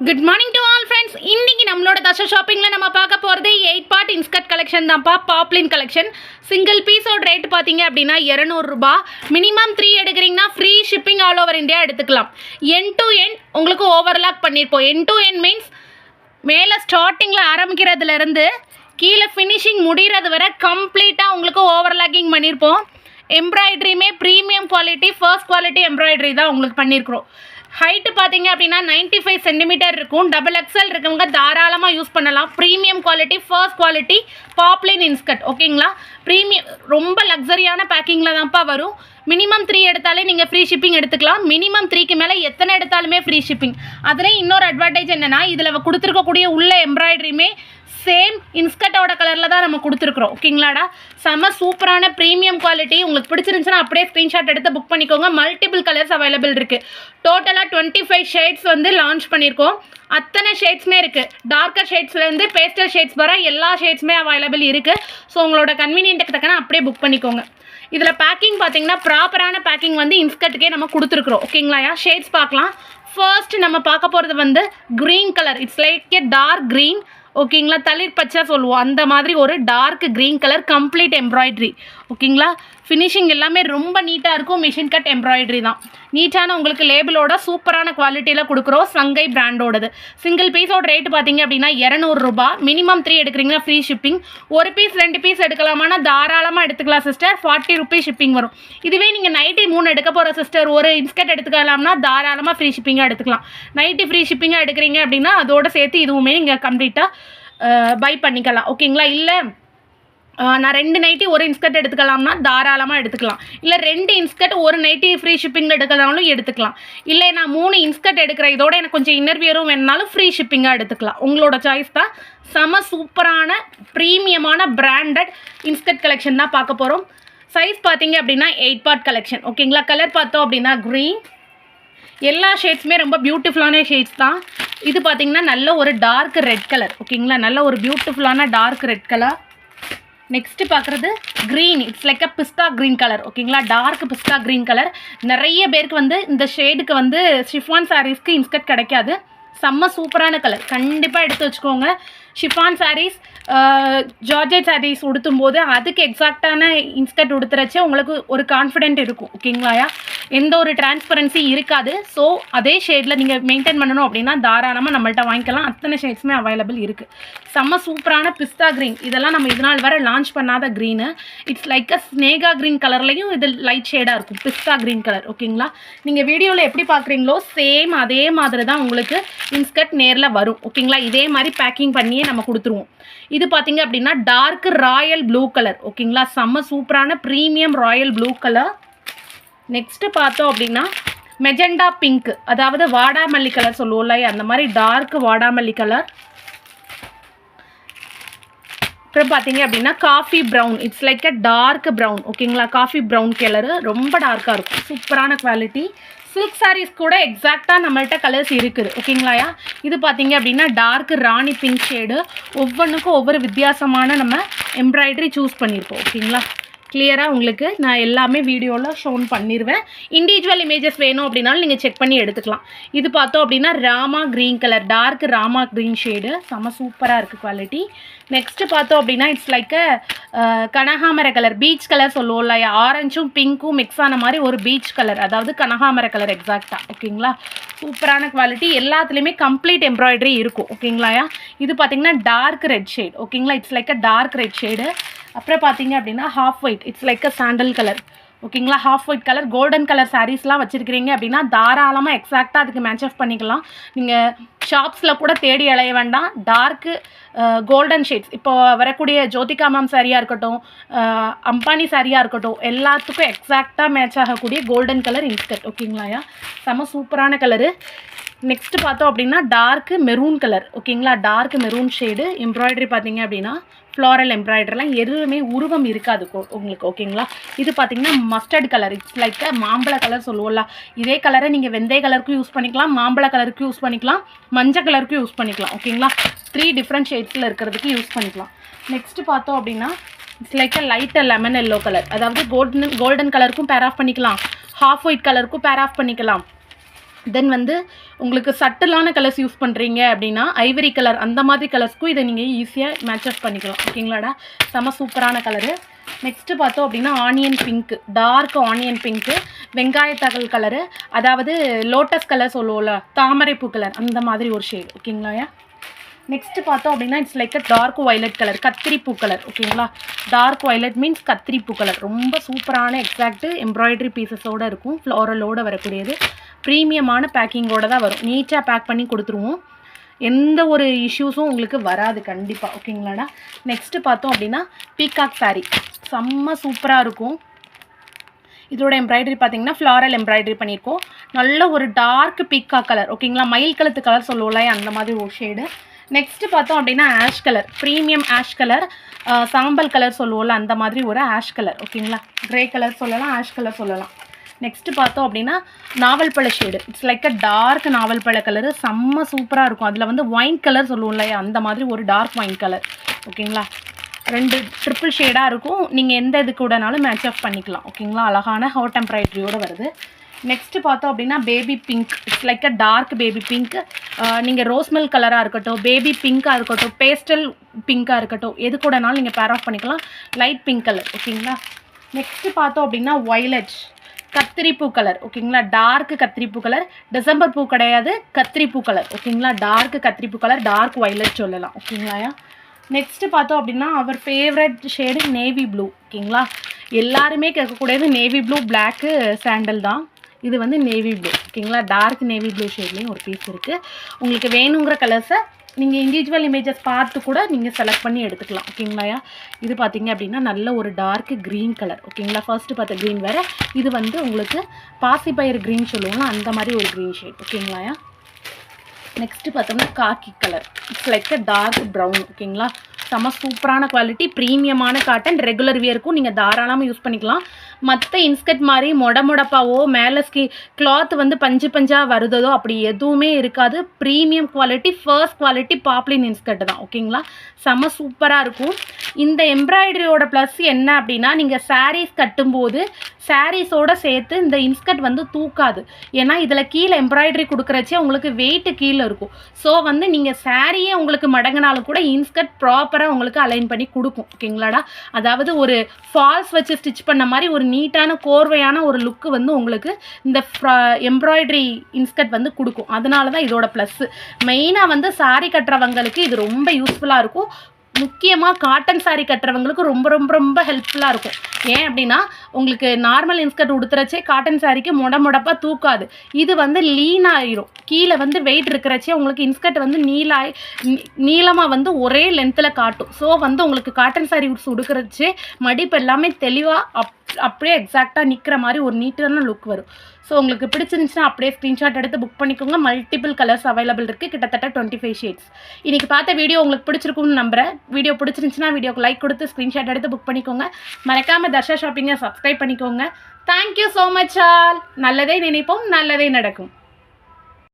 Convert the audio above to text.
Good morning to all friends இன்றைக்கி நம்மளோட தசா ஷாப்பிங்கில் நம்ம பார்க்க போகிறது எயிட் பார்ட் இன்ஸ்கர்ட் கலெக்ஷன் தான்ப்பா. பாப்லின் கலெக்ஷன் சிங்கிள் பீஸோட ரேட் பார்த்தீங்க அப்படின்னா இரநூறுபா மினிமம் த்ரீ எடுக்கிறீங்கன்னா free shipping all over India எடுத்துக்கலாம். என் டு என் உங்களுக்கு ஓவர்லாக் பண்ணியிருப்போம் என் டு என் மீன்ஸ் மேலே ஸ்டார்டிங்கில் ஆரம்பிக்கிறதுலேருந்து கீழே ஃபினிஷிங் முடிகிறது வரை கம்ப்ளீட்டாக உங்களுக்கு ஓவர்லாக்கிங் பண்ணியிருப்போம் எம்ப்ராய்டரியுமே premium quality first quality embroidery தான் உங்களுக்கு பண்ணியிருக்கிறோம் ஹைட்டு பார்த்தீங்க அப்படின்னா 95 ஃபைவ் சென்டிமீட்டர் இருக்கும் டபுள் எக்ஸல் இருக்கவங்க தாராளமாக யூஸ் பண்ணலாம். Premium quality first quality poplin inskirt ஓகேங்களா ப்ரீமியம் ரொம்ப லக்ஸரியான பேக்கிங்கில் தான்ப்பா வரும். மினிமம் த்ரீ எடுத்தாலே நீங்கள் ஃப்ரீ ஷிப்பிங் எடுத்துக்கலாம். மினிமம் த்ரீக்கு மேலே எத்தனை எடுத்தாலுமே ஃப்ரீ ஷிப்பிங் அதில் இன்னொரு அட்வான்டேஜ் என்னென்னா இதில் கொடுத்துருக்கக்கூடிய உள்ள எம்ப்ராய்டரியுமே சேம் இன்ஸ்கர்ட்டோட கலரில் தான் நம்ம கொடுத்துருக்குறோம். ஓகேங்களாடா? செம்ம சூப்பரான ப்ரீமியம் குவாலிட்டி உங்களுக்கு பிடிச்சிருந்துச்சுன்னா அப்படியே ஸ்க்ரீன்ஷாட் எடுத்து புக் பண்ணிக்கோங்க. மல்டிபிள் கலர்ஸ் அவைலபிள் இருக்குது டோட்டலாக டுவெண்ட்டி ஃபைவ் ஷேட்ஸ் வந்து லான்ச் பண்ணியிருக்கோம். அத்தனை ஷேட்ஸுமே இருக்குது டார்க்கர் ஷேட்ஸ்லேருந்து பேஸ்டல் ஷேட்ஸ் வர எல்லா ஷேட்ஸுமே அவைலபிள் இருக்குது ஸோ உங்களோட கன்வீனியன்ட்டுக்கு தக்கன அப்படியே புக் பண்ணிக்கோங்க. இதில் பேக்கிங் பார்த்தீங்கன்னா ப்ராப்பரான பேக்கிங் வந்து இன்ஸ்கர்ட்டுக்கே நம்ம கொடுத்துருக்குறோம். ஓகேங்களாயா ஷேட்ஸ் பார்க்கலாம். ஃபர்ஸ்ட் நம்ம பார்க்க போகிறது வந்து green colour it's like a dark green ஓகேங்களா? தளிர் பச்சை சொல்லுவோம். அந்த மாதிரி ஒரு dark green colour complete embroidery ஓகேங்களா? ஃபினிஷிங் எல்லாமே ரொம்ப நீட்டாக இருக்கும். மிஷின் கட் எம்ப்ராய்டரி தான். நீட்டான உங்களுக்கு லேபிளோட சூப்பரான குவாலிட்டியில் கொடுக்குறோம். சங்கை பிராண்டோடது சிங்கிள் பீஸோட ரேட் பார்த்தீங்க அப்படின்னா இரநூறுபா மினிமம் த்ரீ எடுக்கிறீங்கன்னா ஃப்ரீ ஷிப்பிங் ஒரு பீஸ் ரெண்டு பீஸ் எடுக்கலாமானா தாராளமாக எடுத்துக்கலாம் சிஸ்டர் ஃபார்ட்டி ருபீஸ் ஷிப்பிங் வரும். இதுவே நீங்கள் நைட்டி மூணு எடுக்க போகிற சிஸ்டர் ஒரு இன்ஸ்கட் எடுத்துக்கலாம்னா தாராளமாக ஃப்ரீ ஷிப்பிங்காக எடுத்துக்கலாம். நைட்டி ஃப்ரீ ஷிப்பிங்காக எடுக்கிறீங்க அப்படின்னா அதோட சேர்த்து இதுவுமே நீங்கள் கம்ப்ளீட்டாக பை பண்ணிக்கலாம். ஓகேங்களா? இல்லை நான் ரெண்டு நைட்டி ஒரு இன்ஸ்கர்ட் எடுத்துக்கலாம்னா தாராளமாக எடுத்துக்கலாம். இல்லை ரெண்டு இன்ஸ்கர்ட் ஒரு நைட்டி ஃப்ரீ ஷிப்பிங் எடுக்கலாம்னாலும் எடுத்துக்கலாம். இல்லை நான் மூணு இன்ஸ்கர்ட் எடுக்கிற இதோட எனக்கு கொஞ்சம் இன்னர்வியரும் வேணுனாலும் ஃப்ரீ ஷிப்பிங்காக எடுத்துக்கலாம். உங்களோட சாய்ஸ் தான். செம சூப்பரான ப்ரீமியமான பிராண்டட் இன்ஸ்கர்ட் கலெக்ஷன் தான் பார்க்க போகிறோம் சைஸ் பார்த்தீங்க அப்படின்னா எயிட் பார்ட் கலெக்ஷன் ஓகேங்களா கலர் பார்த்தோம் அப்படின்னா க்ரீன் எல்லா ஷேட்ஸுமே ரொம்ப பியூட்டிஃபுல்லான ஷேட்ஸ் தான். இது பார்த்தீங்கன்னா நல்ல ஒரு டார்க் ரெட் கலர் ஓகேங்களா நல்ல ஒரு பியூட்டிஃபுல்லான டார்க் ரெட் கலர் நெக்ஸ்ட்டு பார்க்குறது green it's like a pista green colour ஓகேங்களா டார்க் பிஸ்தா க்ரீன் கலர் நிறைய பேருக்கு வந்து இந்த ஷேடுக்கு வந்து ஷிஃபான் சாரீஸ்க்கு இன்ஸ்கர்ட் கிடைக்காது. செம்ம சூப்பரான கலர் கண்டிப்பாக எடுத்து வச்சுக்கோங்க. ஷிஃபான் சாரீஸ் ஜார்ஜெட் சாரீஸ் உடுத்தும் போது அதுக்கு எக்ஸாக்டான இன்ஸ்கர்ட் உடுத்துறச்சு உங்களுக்கு ஒரு கான்ஃபிடென்ட் இருக்கும் ஓகேங்களாயா எந்த ஒரு டிரான்ஸ்பரன்சி இருக்காது. ஸோ அதே ஷேடில் நீங்கள் மெயின்டைன் பண்ணணும் அப்படின்னா தாராளமாக நம்மள்ட்ட வாங்கிக்கலாம். அத்தனை ஷேட்ஸுமே அவைலபிள் இருக்குது செம்ம சூப்பரான பிஸ்தா க்ரீன் இதெல்லாம் நம்ம இதனால் நாள் வரை லான்ச் பண்ணாத green it's like a Sneha green கலர்லையும் இது லைட் ஷேடாக இருக்கும். பிஸ்தா க்ரீன் கலர் ஓகேங்களா நீங்கள் வீடியோவில் எப்படி பார்க்குறீங்களோ சேம் அதே மாதிரி தான் உங்களுக்கு இன்ஸ்கர்ட் நேரில் வரும். ஓகேங்களா இதே மாதிரி பேக்கிங் பண்ணியே நம்ம கொடுத்துருவோம். இது பார்த்தீங்க அப்படின்னா டார்க் ராயல் ப்ளூ கலர் ஓகேங்களா செம்ம சூப்பரான premium royal blue colour next பார்த்தோம் அப்படின்னா மெஜெண்டா பிங்க் அதாவது வாடாமல்லி கலர் சொல்லுவோம்ல அந்த மாதிரி டார்க் வாடாமல்லி கலர் அப்புறம் பார்த்தீங்க அப்படின்னா coffee brown it's like a dark brown ஓகேங்களா காஃபி ப்ரௌன் கலரு ரொம்ப டார்க்காக இருக்கும். சூப்பரான குவாலிட்டி சில்க் சாரீஸ் கூட எக்ஸாக்டாக நம்மள்ட்ட கலர்ஸ் இருக்குது. ஓகேங்களாயா இது பார்த்தீங்க அப்படின்னா டார்க் ராணி பிங்க் ஷேடு ஒவ்வொன்றுக்கும் ஒவ்வொரு வித்தியாசமான நம்ம எம்ப்ராய்டரி சூஸ் பண்ணியிருப்போம். ஓகேங்களா கிளியராக உங்களுக்கு நான் எல்லாமே வீடியோவில் ஷோன் பண்ணிடுவேன் இண்டிவிஜுவல் இமேஜஸ் வேணும் அப்படின்னாலும் நீங்கள் செக் பண்ணி எடுத்துக்கலாம். இது பார்த்தோம் அப்படின்னா Rama green colour dark Rama green shade செம்ம சூப்பராக இருக்குது குவாலிட்டி நெக்ஸ்ட்டு பார்த்தோம் அப்படின்னா இட்ஸ் லைக் கனகாமர கலர் பீச் கலர் சொல்லுவோம்ல ஆரஞ்சும் பிங்க்கும் மிக்ஸ் ஆன மாதிரி ஒரு பீச் கலர் அதாவது கனகாமர கலர் எக்ஸாக்டாக ஓகேங்களா சூப்பரான குவாலிட்டி எல்லாத்துலேயுமே கம்ப்ளீட் எம்ப்ராய்டரி இருக்கும். ஓகேங்களாயா இது பார்த்தீங்கன்னா டார்க் ரெட் ஷேட் ஓகேங்களா it's like a dark red shade அப்புறம் பார்த்தீங்க அப்படின்னா half white it's like a sandal colour ஓகேங்களா half white colour golden colour சாரீஸ்லாம் வச்சுருக்கிறீங்க அப்படின்னா தாராளமாக எக்ஸாக்டாக அதுக்கு மேட்ச் ஆஃப் பண்ணிக்கலாம். நீங்கள் ஷாப்ஸில் கூட தேடி அலைய வேண்டாம். டார்க்கு கோல்டன் ஷேட்ஸ் இப்போ வரக்கூடிய ஜோதிகா மேம் சாரியாக இருக்கட்டும் அம்பானி சாரியாக இருக்கட்டும் எல்லாத்துக்கும் எக்ஸாக்டாக மேட்ச் ஆகக்கூடிய கோல்டன் கலர் இன்ஸ்கர்ட் ஓகேங்களாயா செம சூப்பரான கலரு நெக்ஸ்ட் பார்த்தோம் அப்படின்னா டார்க் மெரூன் கலர் ஓகேங்களா? டார்க் மெரூன் ஷேடு எம்ப்ராய்டரி பார்த்தீங்க அப்படின்னா ஃப்ளாரல் எம்ப்ராய்டரிலாம் எதுவுமே உருவம் இருக்காது உங்களுக்கு ஓகேங்களா? இது பார்த்தீங்கன்னா மஸ்டர்ட் கலர் இட்ஸ் லைக் மாம்பழ கலர் சொல்லுவோம்ல. இதே கலரை நீங்கள் வெந்தய கலருக்கும் யூஸ் பண்ணிக்கலாம் மாம்பழ கலருக்கும் யூஸ் பண்ணிக்கலாம் மஞ்சள் கலருக்கும் யூஸ் பண்ணிக்கலாம் ஓகேங்களா? த்ரீ டிஃப்ரெண்ட் ஷேட்ஸில் இருக்கிறதுக்கு யூஸ் பண்ணிக்கலாம். நெக்ஸ்ட் பார்த்தோம் அப்படின்னா it's like a light lemon yellow colour அதாவது கோல்டன் கோல்டன் கலருக்கும் பேர் ஆஃப் பண்ணிக்கலாம். ஹாஃப் ஒயிட் கலருக்கும் பேர் ஆஃப் பண்ணிக்கலாம். தென் வந்து உங்களுக்கு சட்டிலான கலர்ஸ் யூஸ் பண்ணுறீங்க அப்படின்னா ஐவரி கலர் அந்த மாதிரி கலர்ஸ்க்கும் இதை நீங்கள் ஈஸியாக மேட்சப் பண்ணிக்கலாம். ஓகேங்களாடா செம சூப்பரான கலரு நெக்ஸ்ட்டு பார்த்தோம் அப்படின்னா onion pink dark onion pink வெங்காயத்தகல் colour அதாவது லோட்டஸ் கலர் சொல்லுவோம்ல தாமரைப்பூ கலர் அந்த மாதிரி ஒரு ஷேடு ஓகேங்களாயா நெக்ஸ்ட் பார்த்தோம் அப்படின்னா it's like a dark violet colour கத்திரிப்பூ colour ஓகேங்களா டார்க் வயலட் மீன்ஸ் கத்திரிப்பூ கலர் ரொம்ப சூப்பரான எக்ஸாக்ட் எம்ப்ராய்டரி பீசஸோடு இருக்கும். ஃப்ளோரலோடு வரக்கூடியது. ப்ரீமியமான பேக்கிங்கோட தான் வரும். நீட்டாக பேக் பண்ணி கொடுத்துருவோம். எந்த ஒரு இஷ்யூஸும் உங்களுக்கு வராது கண்டிப்பாக ஓகேங்களாடா நெக்ஸ்ட்டு பார்த்தோம் அப்படின்னா பீகாக் saree. செம்ம சூப்பராக இருக்கும். இதோட எம்ப்ராய்டரி பார்த்தீங்கன்னா ஃப்ளாரல் எம்ப்ராய்டரி பண்ணியிருக்கோம். நல்ல ஒரு டார்க் பீக்காக் கலர் ஓகேங்களா? மயில் கழுத்து கலர் சொல்லுவோம்ல அந்த மாதிரி ஒரு ஷேடு நெக்ஸ்ட்டு பார்த்தோம் அப்படின்னா ash colour premium ash colour சாம்பல் கலர் சொல்லுவோம்ல அந்த மாதிரி ஒரு ஆஷ் கலர் ஓகேங்களா? க்ரே கலர் சொல்லலாம் ஆஷ் கலர் சொல்லலாம். நெக்ஸ்ட் பார்த்தோம் அப்படின்னா நாவல் பழ shade it's like a dark நாவல் பழ கலரு செம்ம சூப்பராக இருக்கும். அதில் வந்து ஒயின் கலர் சொல்லுவோம் இல்லையா? அந்த மாதிரி ஒரு டார்க் ஒயின் கலர் ஓகேங்களா ரெண்டு ட்ரிபிள் ஷேடாக இருக்கும். நீங்கள் எந்த இது கூடனாலும் மேட்ச் ஆஃப் பண்ணிக்கலாம். ஓகேங்களா அழகான ஹாட் எம்ப்ராய்டரியோடு வருது. நெக்ஸ்ட் பார்த்தோம் அப்படின்னா baby pink it's like a dark baby pink நீங்கள் ரோஸ் கலராக இருக்கட்டும் பேபி பிங்காக இருக்கட்டும் பேஸ்டல் பிங்காக இருக்கட்டும் எது கூடனாலும் நீங்கள் பேர் ஆஃப் பண்ணிக்கலாம். லைட் பிங்க் கலர் ஓகேங்களா நெக்ஸ்ட் பார்த்தோம் அப்படின்னா ஒய்லட் கத்திரிப்பூ கலர் ஓகேங்களா டார்க் கத்திரிப்பூ கலர் டிசம்பர் பூ கிடையாது கத்திரிப்பூ கலர் ஓகேங்களா டார்க் கத்திரிப்பூ கலர் டார்க் வயலட் சொல்லலாம் ஓகேங்களா நெக்ஸ்ட்டு பார்த்தோம் அப்படின்னா our favourite shade navy blue ஓகேங்களா எல்லாருமே கேட்கக்கூடியது நேவி ப்ளூ பிளாக்கு சாண்டல் தான். இது வந்து நேவி ப்ளூ ஓகேங்களா டார்க் நேவி ப்ளூ ஷேட்லேயும் ஒரு பீஸ் இருக்குது உங்களுக்கு வேணுங்கிற கலர்ஸை நீங்கள் இண்டிவிஜுவல் இமேஜஸ் பார்த்து கூட நீங்கள் செலக்ட் பண்ணி எடுத்துக்கலாம் ஓகேங்களாயா இது பார்த்தீங்க அப்படின்னா நல்ல ஒரு டார்க் க்ரீன் கலர் ஓகேங்களா ஃபர்ஸ்ட்டு பார்த்த க்ரீன் வேறு இது வந்து உங்களுக்கு பாசிப்பயிர் க்ரீன் சொல்லுவோம்னா அந்த மாதிரி ஒரு க்ரீன் ஷேட் ஓகேங்களாயா நெக்ஸ்ட்டு பார்த்தோம்னா khaki colour it's like a dark brown ஓகேங்களா செம சூப்பரான குவாலிட்டி ப்ரீமியமான காட்டன் ரெகுலர் வியருக்கும் நீங்கள் தாராளமாக யூஸ் பண்ணிக்கலாம். மற்ற இன்ஸ்கட் மாதிரி மொட மொடப்பாவோ மேலே ஸ்கி கிளாத் வந்து பஞ்சு பஞ்சாக வருதோ அப்படி எதுவுமே இருக்காது. Premium quality first quality poplin inskirt தான் ஓகேங்களா செம சூப்பராக இருக்கும். இந்த எம்ப்ராய்டரியோட ப்ளஸ் என்ன அப்படின்னா நீங்கள் சாரீஸ் கட்டும்போது சாரீஸோட சேர்த்து இந்த இன்ஸ்கட் வந்து தூக்காது. ஏன்னா இதில் கீழே எம்ப்ராய்டரி கொடுக்குறச்சே உங்களுக்கு வெயிட்டு கீழே இருக்கும். ஸோ வந்து நீங்கள் சாரியே உங்களுக்கு மடங்கினாலும் கூட இன்ஸ்கர்ட் ப்ராப்பராக உங்களுக்கு அலைன் பண்ணி கொடுக்கும் ஓகேங்களாடா? அதாவது ஒரு ஃபால்ஸ் வச்சு ஸ்டிச் பண்ண மாதிரி ஒரு நீட்டான கோர்வையான ஒரு லுக்கு வந்து உங்களுக்கு இந்த எம்ப்ராய்டரி இன்ஸ்கர்ட் வந்து கொடுக்கும். அதனால தான் இதோட ப்ளஸ்ஸு மெயினாக வந்து சாரி கட்டுறவங்களுக்கு இது ரொம்ப யூஸ்ஃபுல்லாக இருக்கும். முக்கியமாக காட்டன் சாரீ கட்டுறவங்களுக்கு ரொம்ப ரொம்ப ரொம்ப ஹெல்ப்ஃபுல்லாக இருக்கும். ஏன் அப்படின்னா உங்களுக்கு நார்மல் இன்ஸ்கர்ட் உடுத்துறச்சே காட்டன் சாரிக்கு முட முடப்பாக தூக்காது. இது வந்து லீன் ஆயிரும். கீழே வந்து வெயிட் இருக்கிறச்சே உங்களுக்கு இன்ஸ்கர்ட் வந்து நீலாய் நீளமாக வந்து ஒரே லென்த்தில் காட்டும். ஸோ வந்து உங்களுக்கு காட்டன் சாரி உடுக்கிறச்சே மடிப்பு எல்லாமே தெளிவாக அப் அப்படியே எக்ஸாக்டாக நிற்கிற மாதிரி ஒரு நீட்டான லுக் வரும். ஸோ உங்களுக்கு பிடிச்சிருந்துச்சுன்னா அப்படியே ஸ்க்ரீன்ஷாட் எடுத்து புக் பண்ணிக்கோங்க. மல்டிபிள் கலர்ஸ் அவைலபிள் இருக்குது கிட்டத்தட்ட டுவெண்ட்டி ஃபைவ் ஷேட்ஸ் இன்றைக்கி பார்த்த வீடியோ உங்களுக்கு பிடிச்சிருக்கும்னு நம்புறேன். வீடியோ பிடிச்சிருந்துச்சுன்னா வீடியோக்கு லைக் கொடுத்து ஸ்க்ரீன்ஷாட் எடுத்து புக் பண்ணிக்கோங்க. மறக்காமல் தர்ஷா ஷாப்பிங்கை சப்ஸ்கிரைப் பண்ணிக்கோங்க. Thank you so much all நல்லதே நினைப்போம். நல்லதே நடக்கும்.